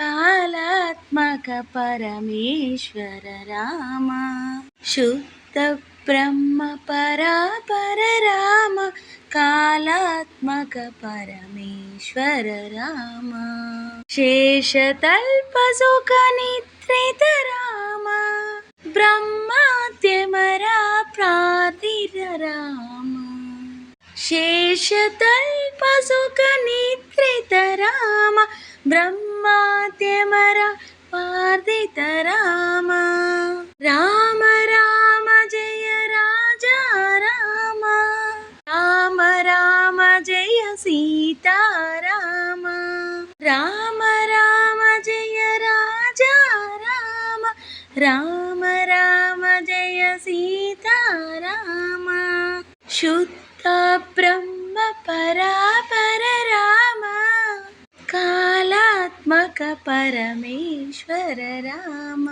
కాలాత్మక పరమేశ్వర రామ. శుద్ధ బ్రహ్మ పరాపర రామ కాలాత్మక పరమేశ్వర రామ. శేషతల్ప సుఖ రామ బ్రహ్మాద్యమరా ప్రాతిర రామ. శేషతల్ప రామ బ్రహ్మ రామ బ్రహ్మాద్యమర పార్థిత రామ రామ రామ జయ రాజా రామ రామ రామ జయ సీతారామ రామ రామ జయ రాజా రామ రామ రామ జయ సీతారామ శుద్ధ బ్రహ్మ పరాపర కాళాత్మక పరమేశ్వర రామ.